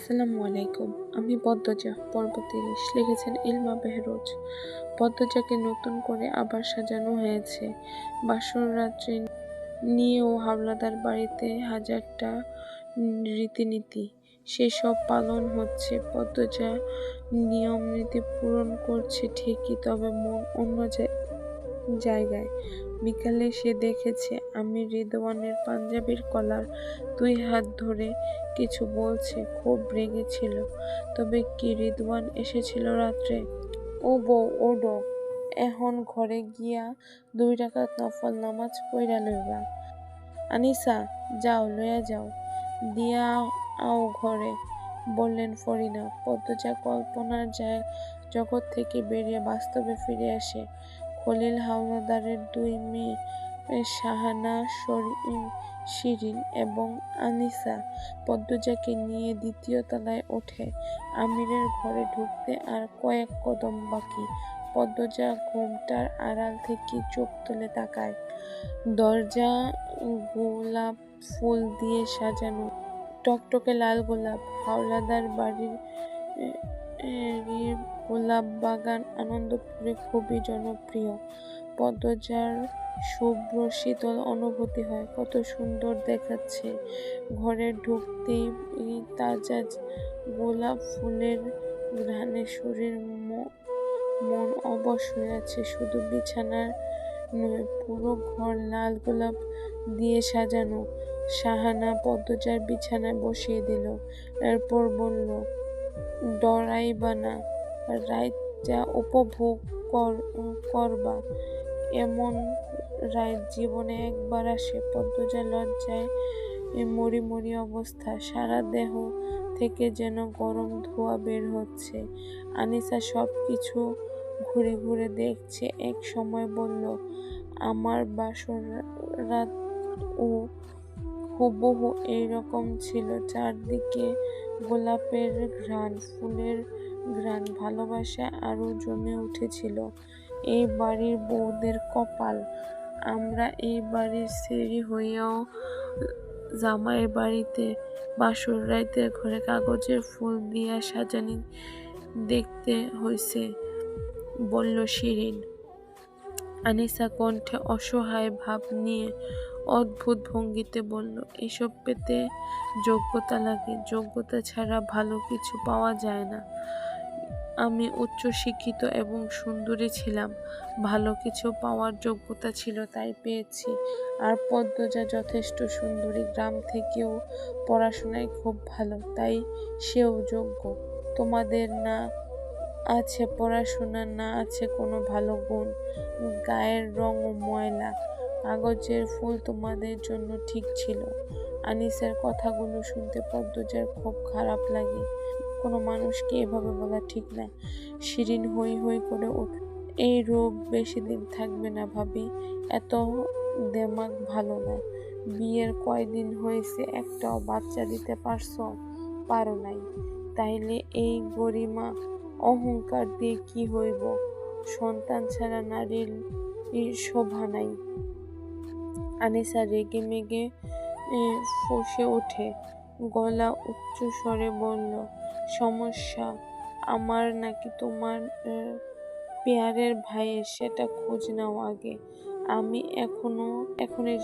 আসসালামু আলাইকুম। আমি পদ্মজা, পর্ব তিরিশ, লিখেছেন ইলমা বেহরোজ। পদ্মজাকে নতুন করে আবার সাজানো হয়েছে। বাসর রাত্রি নিয়েও হাওলাদার বাড়িতে হাজারটা রীতিনীতি। সেসব পালন হচ্ছে, পদ্মজা নিয়ম নীতি পূরণ করছে ঠিকই, তবে মন অন্য জায়গায়। বিকালে সে দেখেছে আমি রিদওয়ানের পাঞ্জাবির কলার দুই হাত ধরে কিছু বলছে, খুব রেগেছিল। তবে কি রিদওয়ান এসেছিল রাত্রে? ও বউ ওডো এখন ঘরে গিয়া দুই রাকাত নফল নামাজ পইরা লইবা। আনিসা, যাও, লইয়া যাও। দিয়া আও ঘরে, বললেন ফরিনা পদ্মজা কল্পনার যায় জগৎ থেকে বেরিয়ে বাস্তবে ফিরে আসে। খলিল হাওলাদারের দুই মেয়ে শাহানা শিরিন এবং আনিসা পদ্মজাকে নিয়ে দ্বিতীয় তলায় ওঠে। আমিরের ঘরে ঢুকতে আর কয়েক কদম বাকি। পদ্মজা ঘুমটার আড়াল থেকে চোখ তুলে তাকায়। দরজা, গোলাপ ফুল দিয়ে সাজানো, টকটকে লাল গোলাপ, হাওলাদার বাড়ির গোলাপ বাগান আনন্দপুরে খুবই জনপ্রিয়। পদ্মজার শুভ্র শীতল অনুভূতি হয়। কত সুন্দর দেখাচ্ছে। ঘরে ঢুকতেই তাজা গোলাপ ফুলের ঘ্রাণে শরীর মন অবশ হয়ে আছে। শুধু বিছানার নয়, পুরো ঘর লাল গোলাপ দিয়ে সাজানো। সাহানা পদ্মজার বিছানায় বসিয়ে দিল। এরপর বলল, ডরাইবা না। রাইতটা উপভোগ করবা। এমন রায় জীবনে একবার আসে, পদ্মজা লজ্জায় মরি মরি অবস্থা। সারা দেহ থেকে যেন গরম ধোঁয়া বের হচ্ছে। আনিসা সব কিছু ঘুরে ঘুরে দেখছে। এক সময় বলল, আমার বাসর রাত ও হুবহু এইরকম ছিল। চারদিকে গোলাপের ঘ্রাণ, ফুলের ঘ্রাণ, ভালোবাসা আরও জমে উঠেছিল। এই বাড়ির বউদের কপাল। আমরা এই বাড়ির সেরি হইয়াও জামাইয়ের বাড়িতে, বাসর রাইতের ঘরে কাগজের ফুল দিয়া সাজানি দেখতে হইছে, বলল শিরিন। আনিসা কণ্ঠে অসহায় ভাব নিয়ে অদ্ভুত ভঙ্গিতে বলল, এসব পেতে যোগ্যতা লাগে। যোগ্যতা ছাড়া ভালো কিছু পাওয়া যায় না। আমি উচ্চ শিক্ষিত এবং সুন্দরী ছিলাম। ভালো কিছু পাওয়ার যোগ্যতা ছিল তাই পেয়েছি। আর পদ্মজা যথেষ্ট সুন্দরী, গ্রাম থেকেও পড়াশোনায় খুব ভালো, তাই সেও যোগ্য। তোমাদের না আছে পড়াশোনা, না আছে কোনো ভালো গুণ। গায়ের রং ও ময়লা, কাগজের ফুল তোমাদের জন্য ঠিক ছিল। আনিসের কথাগুলো শুনতে পদ্মজার খুব খারাপ লাগে। কোনো মানুষকে এভাবে বলা ঠিক না। শিরিন হই হই করে ওঠ এই রোগ বেশি দিন থাকবে না ভাবি, এত দেমাগ ভালো না। বিয়ের কয়দিন হয়েছে একটাও বাচ্চা দিতে পারছ? পারো নাই। তাইলে এই গরিমা অহংকার দিয়ে কি হইব? সন্তান ছাড়া নারীর শোভা নাই। আনিসা রেগে মেগে ফসে ওঠে। গলা উচ্চ স্বরে বলল, সমস্যা? আমার নাকি তোমার পেয়ারের ভাইয়ের সেটা খোঁজ নাও আগে। আমি এখনও, এখনই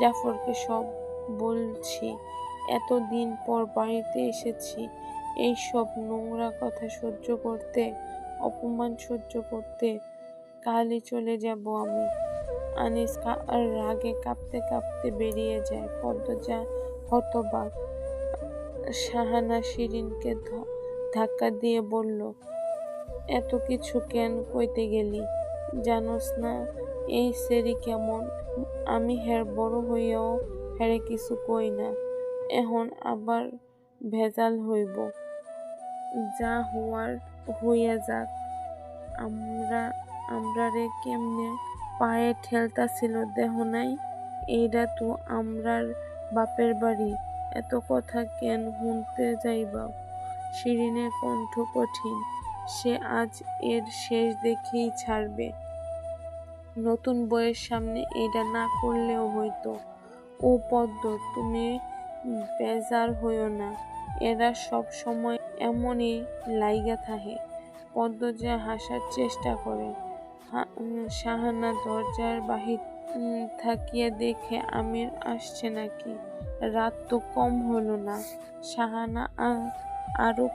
জাফরকে সব বলছি। এতদিন পর বাড়িতে এসেছি। এই সব নোংরা কথা সহ্য করতে, অপমান সহ্য করতে কালই চলে যাব আমি। আনিস আর রাগে কাঁপতে কাঁপতে বেরিয়ে যায়। পদ্মজা হতবাক। শাহানা শিরিনকে ধাক্কা দিয়ে বলল, এত কিছু কেন কইতে গেলি? জানোস না, এই সেরি কেমন? আমি হের বড় হইয়াও হেরে কিছু কই না। এখন আবার ভেজাল হইব। যা হওয়ার হইয়া যাক। আমরা আমরা রে কেমনে পায়ে ঠেলতা ছিল দেহ নাই এইটা তো আমরার বাপের বাড়ি। এত কথা কেন শুনতে যাইবা শিরিনের কণ্ঠ কঠিন। সে আজ এর শেষ দেখেই ছাড়বে। নতুন বইয়ের সামনে এটা না করলেও হইতো ও পদ্ম, তুমি বেজার হইও না। এরা সব সময় এমনই লাইগা থাকে। পদ্ম যে হাসার চেষ্টা করে শাহানা দরজার বাহির থাকিয়ে দেখে আমির আসছে নাকি? রাত তো কম হলো না। সাহানা আ- আরও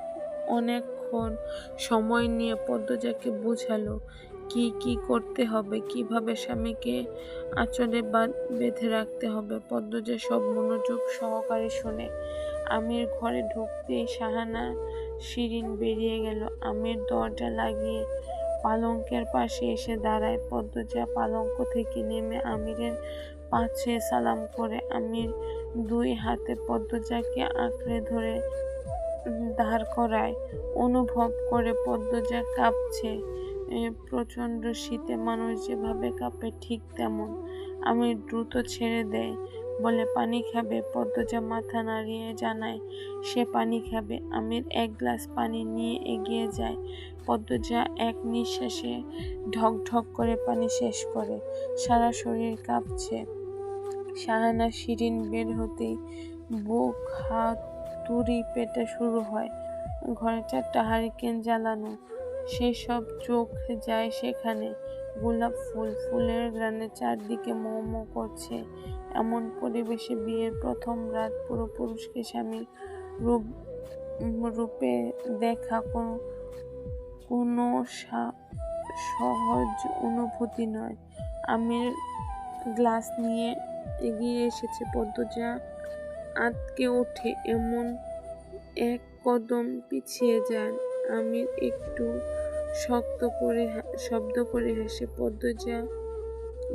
অনেকক্ষণ সময় নিয়ে পদ্মজাকে বোঝালো, কি কি করতে হবে, কীভাবে স্বামীকে আঁচলে বেঁধে রাখতে হবে। পদ্মজা সব মনোযোগ সহকারে শোনে। আমির ঘরে ঢুকতেই সাহানা শিরিন বেরিয়ে গেল। আমির দরজা লাগিয়ে পালঙ্কের পাশে এসে দাঁড়ায়। পদ্মজা পালঙ্ক থেকে নেমে আমিরের পাছে সালাম করে, আমির দুই হাতে পদ্মজাকে আঁকড়ে ধরে দাঁড় করায়, অনুভব করে পদ্মজা কাঁপছে। প্রচণ্ড শীতে মানুষ যেভাবে কাঁপে ঠিক তেমন। আমি দ্রুত ছেড়ে দেয় বলে পানি খাবে, পদ্মজা মাথা নাড়িয়ে জানায়, সে পানি খাবে, আমির এক গ্লাস পানি নিয়ে এগিয়ে যায়। পদ্মজা এক নিঃশ্বাসে ঢক ঢক করে পানি শেষ করে, সারা শরীর কাঁপছে। শাহানা শিরিন বের হতেই বুক, হাত তুড়ি পেটে শুরু হয়। ঘরে চারটা হারিকেন জ্বালানো, সেসব চোখ যায় সেখানে। গোলাপ ফুল, ফুলের গ্রানে চারদিকে মোমো করছে। এমন পরিবেশে বিয়ের প্রথম রাত পুরো পুরুষকে স্বামীর রূপ, রূপে দেখা কোনো কোনো সহজ অনুভূতি নয়। আমির গ্লাস নিয়ে এগিয়ে এসেছে পদ্মজা। আটকে ওঠে এমন এক কদম পিছিয়ে যান। আমি একটু শক্ত করে শব্দ করে হেসে পদ্মজা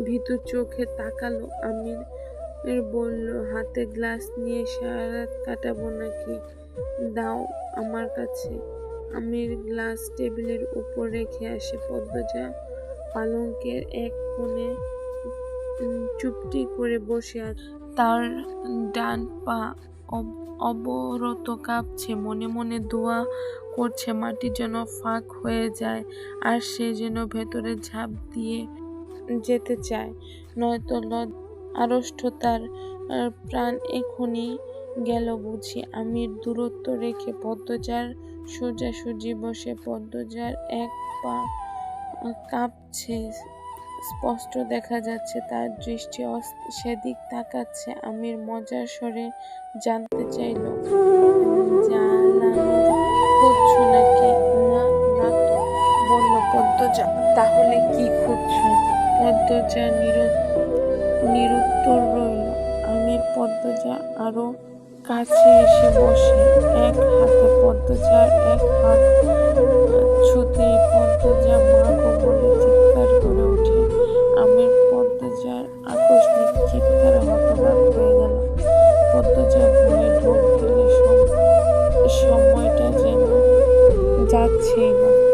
ভীতু চোখে তাকালো। আমির বলল, হাতে গ্লাস নিয়ে সারা রাত কাটাবো নাকি? দাও আমার কাছে। আমির গ্লাস টেবিলের উপর রেখে আসে পদ্মজা। পালঙ্কের এক কোণে চুপটি করে বসে আছে তার ডান পা অব- অবরত কাঁপছে। মনে মনে দোয়া করছে মাটি যেন ফাঁক হয়ে যায় আর সে যেন ভেতরে ঝাঁপ দিয়ে যেতে চায়। নয়তো লজ আড়ষ্টতার আহ, প্রাণ এখনই গেল বুঝি। আমি দূরত্ব রেখে পদ্মজার সোজাসুজি বসে পদ্মজার এক পা কাঁপছে। স্পষ্ট দেখা যাচ্ছে, তার দৃষ্টি সেদিক তাকাচ্ছে। আমির মজার স্বরে জানতে চাইল খুঁজছো নাকি? না না তো। বলল, পদ্মজা, তাহলে কি খুঁজছো? পদ্মজা নির নিরুত্তর রইল। আমির পদ্মজা আরও কাছে এসে বসে, এক হাতে পদ্মজার এক হাত ছুতেই পদ্মজা মা গো চিৎকার করে আমির পদ্মজার আকস্মিক চিৎকারে হতবাক হয়ে গেল পদ্মজা ভয়ে ঢোক সম- সময়টা যেন যাচ্ছেই না।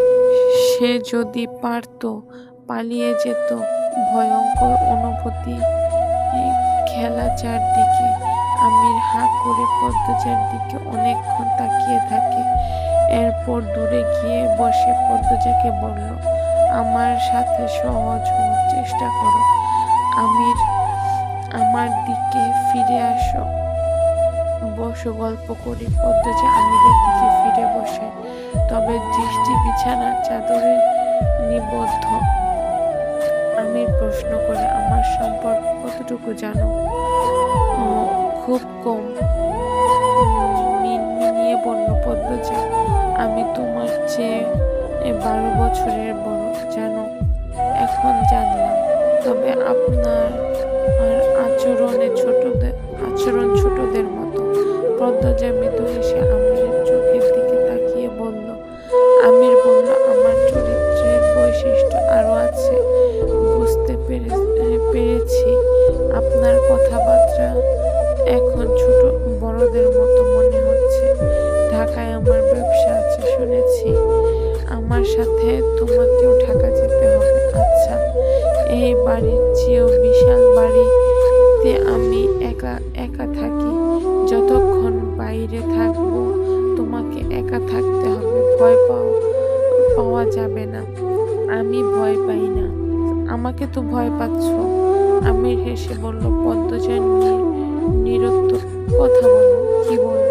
সে যদি পারত, পালিয়ে যেত ভয়ঙ্কর অনুভূতি খেলা চারদিকে। আমির হাঁ করে পদ্মজার দিকে অনেকক্ষণ তাকিয়ে থাকে। এরপর দূরে গিয়ে বসে পদ্মজাকে বলল, আমার সাথে সহজ চেষ্টা করো। আমির, আমার দিকে ফিরে আসো। বসো, গল্প করি পদ্মজা আমিরের দিকে ফিরে বসে। তবে দৃষ্টি বিছানার চাদরে নিবদ্ধ। আমির প্রশ্ন করে, আমার সম্পর্কে কতটুকু জানো? খুব কম। মিনমিনিয়ে বলল পদ্মজা আমি তোমার চেয়ে বারো বছরের বড়, জানো? এখন জানলাম তবে আপনার আর আচরণে ছোটদের, আচরণ ছোটদের মতো। পদ্মজা মৃদু হেসে আমিরের চোখের দিকে তাকিয়ে বলল, আমির বলল, আমার চরিত্রের বৈশিষ্ট্য আরও আছে। বুঝতে পেরে, পেরেছি। আপনার কথাবার্তা এখন ছোট বড়দের মতো মনে হচ্ছে। ঢাকায় আমার ব্যবসা আছে, শুনেছি। আমার সাথে তোমাকেও ঢাকা চেয়েও বিশাল বাড়িতে আমি একা একা থাকি। যতক্ষণ বাইরে থাকব, তোমাকে একা থাকতে হবে। ভয় পাও, পাওয়া যাবে না। আমি ভয় পাই না। আমাকে তো ভয় পাচ্ছ। আমি হেসে বলল, পদ্মজা নিরত্ব কথা বলো, কি বলব?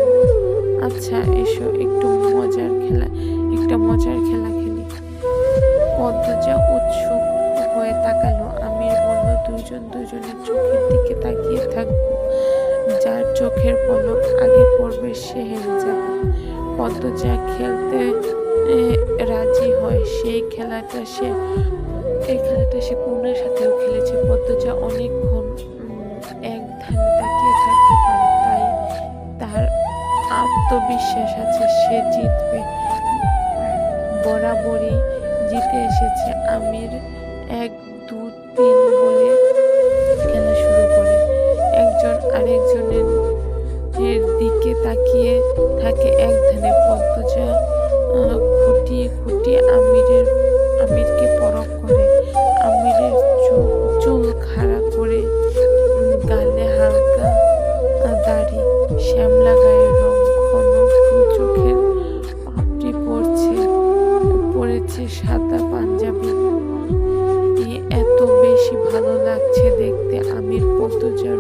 আচ্ছা এসো, একটু মজার খেলা, একটা মজার খেলা খেলি। পদ্মজা উৎসুক দুজন দুজনের চোখের দিকে তাকিয়ে থাকব। যার চোখের পলক আগে পড়বে সে হেরে যাবে। পদ্মজা খেলতে রাজি হয় সেই খেলাটা সে, এই খেলাটা সে পূর্ণের সাথেও খেলেছে। পদ্মজা অনেকক্ষণ এক ধ্যানে তাকিয়ে থাকতে পারে, তাই তার আত্মবিশ্বাস আছে, সে জিতবে। বরাবরই জিতে এসেছে আমির। এক আরেকজনের দিকে তাকিয়ে থাকে এক ধ্যানে পদ্মজা খুঁটিয়ে খুঁটিয়ে আমিরের, আমিরকে পরখ করে। আমিরের চুল চুল খাড়া করে গালে হালকা দাড়ি, শ্যামলা গায়ের রং ঘন চোখের পাপড়ি পড়ছে, পড়েছে সাদা পাঞ্জাবি। এত বেশি ভালো লাগছে দেখতে আমির পদ্মজার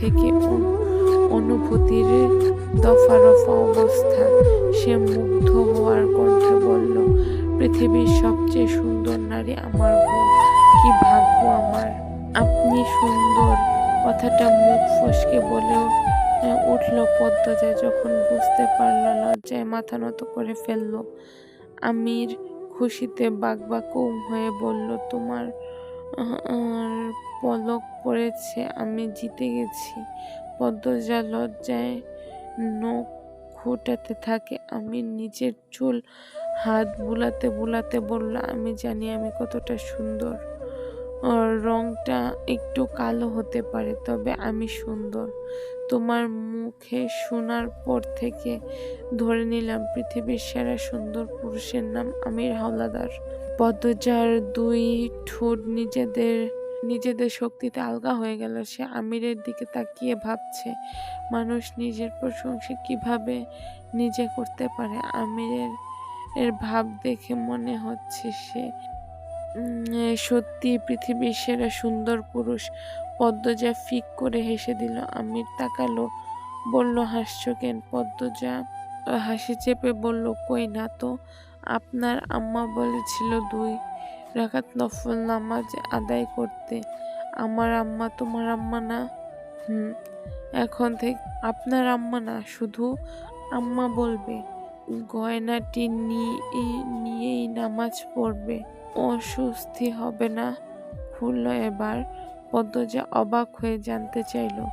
থেকে অনুভূতির দফা রফা অবস্থা। সে মুগ্ধ হওয়ার কণ্ঠে বলল, পৃথিবীর সবচেয়ে সুন্দর নারী আমার বউ কি ভাগ্য আমার। আপনি সুন্দর। কথাটা মুখ ফসকে বলেও উঠল পদ্মজা যখন বুঝতে পারল, লজ্জায় মাথা নত করে ফেলল। আমির খুশিতে বাকবাকুম হয়ে বলল, তোমার পলক পড়েছে, আমি জিতে গেছি। পদ্মজা লজ্জায় নখ খুঁটাতে থাকে, আমি নিজের চুল হাত বুলাতে বুলাতে বলল, আমি জানি আমি কতটা সুন্দর। রংটা একটু কালো হতে পারে, তবে আমি সুন্দর। তোমার মুখে শোনার পর থেকে ধরে নিলাম, পৃথিবীর সেরা সুন্দর পুরুষের নাম আমির হাওলাদার। পদ্মজার দুই ঠোঁট নিজেদের নিজেদের শক্তিতে আলগা হয়ে গেল। সে আমিরের দিকে তাকিয়ে ভাবছে, মানুষ নিজের প্রশংসা কীভাবে নিজে করতে পারে? আমিরের এর ভাব দেখে মনে হচ্ছে সে সত্যি পৃথিবীর সেরা সুন্দর পুরুষ পদ্মজা ফিক করে হেসে দিল। আমির তাকালো, বলল, হাসছো কেন? পদ্মজা হাসি চেপে বলল, কই না তো, আপনার আম্মা বলেছিল দুই রাকাত নফল নামাজ আদায় করতে। আমার আম্মা তোমার আম্মা না? হুম, এখন থেকে আপনার আম্মা না, শুধু আম্মা বলবে। গয়নাটি নিয়ে- নিয়েই নামাজ পড়বে। অস্বস্তি হবে না? খুলল এবার। পদ্মজা অবাক হয়ে জানতে চাইল,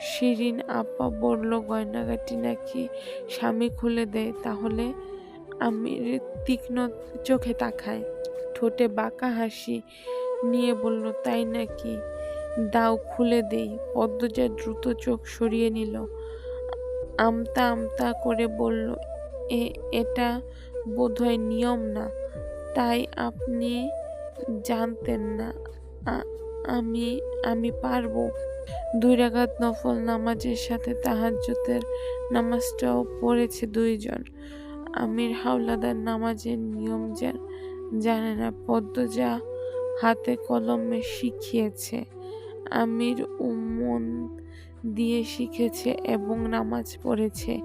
শিরিন আপা বলল, গয়নাগাটি নাকি স্বামী খুলে দেয়? তাহলে আমি তীক্ষ্ণ চোখে তাকায়। ঠোঁটে বাঁকা হাসি নিয়ে বলল, তাই নাকি? দাও খুলে দেই। পদ্মজা দ্রুত চোখ সরিয়ে নিল। আমতা আমতা করে বলল, এ, এটা বোধহয় নিয়ম না। তাই আপনি জানতেন না। আমি আমি পারব। দুই রাকাত নফল নামাজের সাথে তাহাজ্জুদের নামাজটাও পড়েছে দুইজন। আমির হাওলাদার নামাজের নিয়ম জা- জানে না, পদ্মজা হাতে কলমে শিখিয়েছে, আমির উমন দিয়ে শিখেছে এবং নামাজ পড়েছে।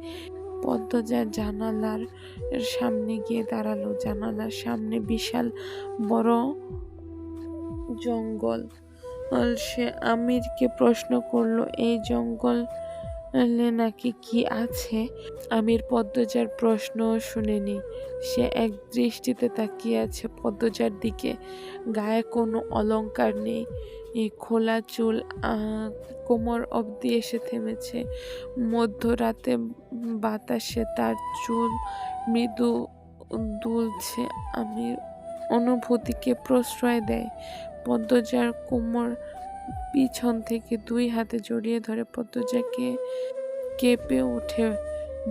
পদ্মজা জানালার সামনে গিয়ে দাঁড়াল। জানালার সামনে বিশাল বড় জঙ্গল। সে আমিরকে প্রশ্ন করল, এই জঙ্গলে নাকি কি আছে? আমির পদ্মজার প্রশ্ন শুনেনি। সে এক দৃষ্টিতে তাকিয়ে আছে পদ্মজার দিকে। গায়ে কোনো অলংকার নেই। এই খোলা চুল কোমর অবধি এসে থেমেছে। মধ্যরাতে বাতাসে তার চুল মৃদু দুলছে। আমির অনুভূতিকে প্রশ্রয় দেয়। পদ্মজার কোমর পিছন থেকে দুই হাতে জড়িয়ে ধরে পদ্মজাকে কেঁপে ওঠে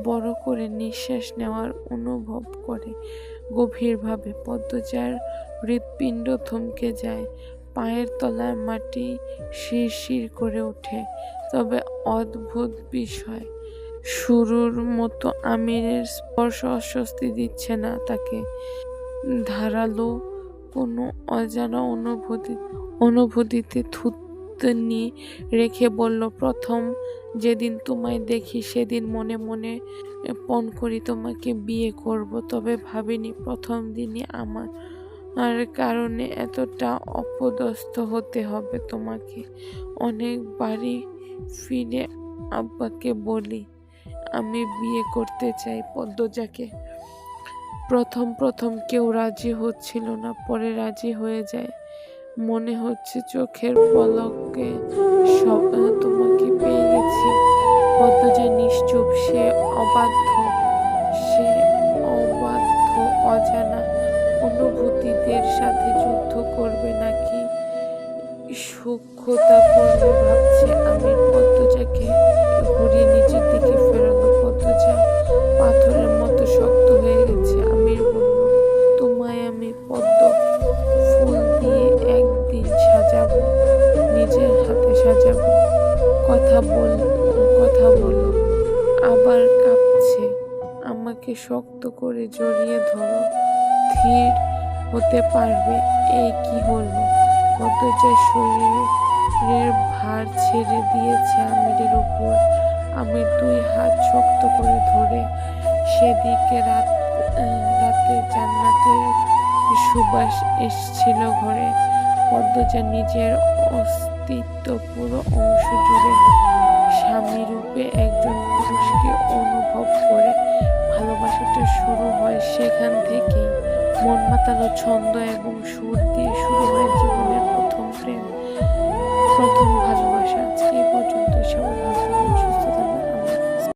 বড় করে নিঃশ্বাস নেওয়ার অনুভব করে। গভীরভাবে পদ্মজার হৃৎপিণ্ড থমকে যায়, পায়ের তলায় মাটি শিরশির করে ওঠে। তবে অদ্ভুত বিষয়, শুরুর মতো আমিরের স্পর্শ অস্বস্তি দিচ্ছে না তাকে। ধারালো কোনো অজানা অনুভূতি, অনুভূতিতে থুত থুতনি রেখে বলল, প্রথম যেদিন তোমায় দেখি সেদিন মনে মনে পণ করি, তোমাকে বিয়ে করব। তবে ভাবিনি প্রথম দিনই আমার আর কারণে এতটা অপদস্থ হতে হবে। তোমাকে অনেক বাড়ি ফিরে আব্বাকে বলি, আমি বিয়ে করতে চাই পদ্মজাকে। প্রথম প্রথম কেউ রাজি হচ্ছিল না, পরে রাজি হয়ে যায়। মনে হচ্ছে চোখের পলকে তোমাকে পেয়ে গেছি। যে নিশ্চুপ, সে অবাধ্য সে অবাধ্য, অজানা অনুভূতিদের সাথে যুদ্ধ করবে নাকি? সূক্ষ্মতাপূর্ণ ভাবছে আমি। শক্ত করে জড়িয়ে ধরো। স্থির হতে পারবে। এই কি হলো? পদ্মজার শরীরের ভার ছেড়ে দিয়েছে আমিরের উপর। আমি দুই হাত শক্ত করে ধরে সেদিকে রাত, রাতে জান্নাতের সুবাস এসছিল ঘরে। পদ্মজা নিজের অস্তিত্ব পুরো অংশ জুড়ে স্বামী রূপে একজন পুরুষকে অনুভব করে। ভালোবাসাটা শুরু হয় সেখান থেকেই। মন মাতানো ছন্দ এবং সুর দিয়ে শুরু হয় জীবন।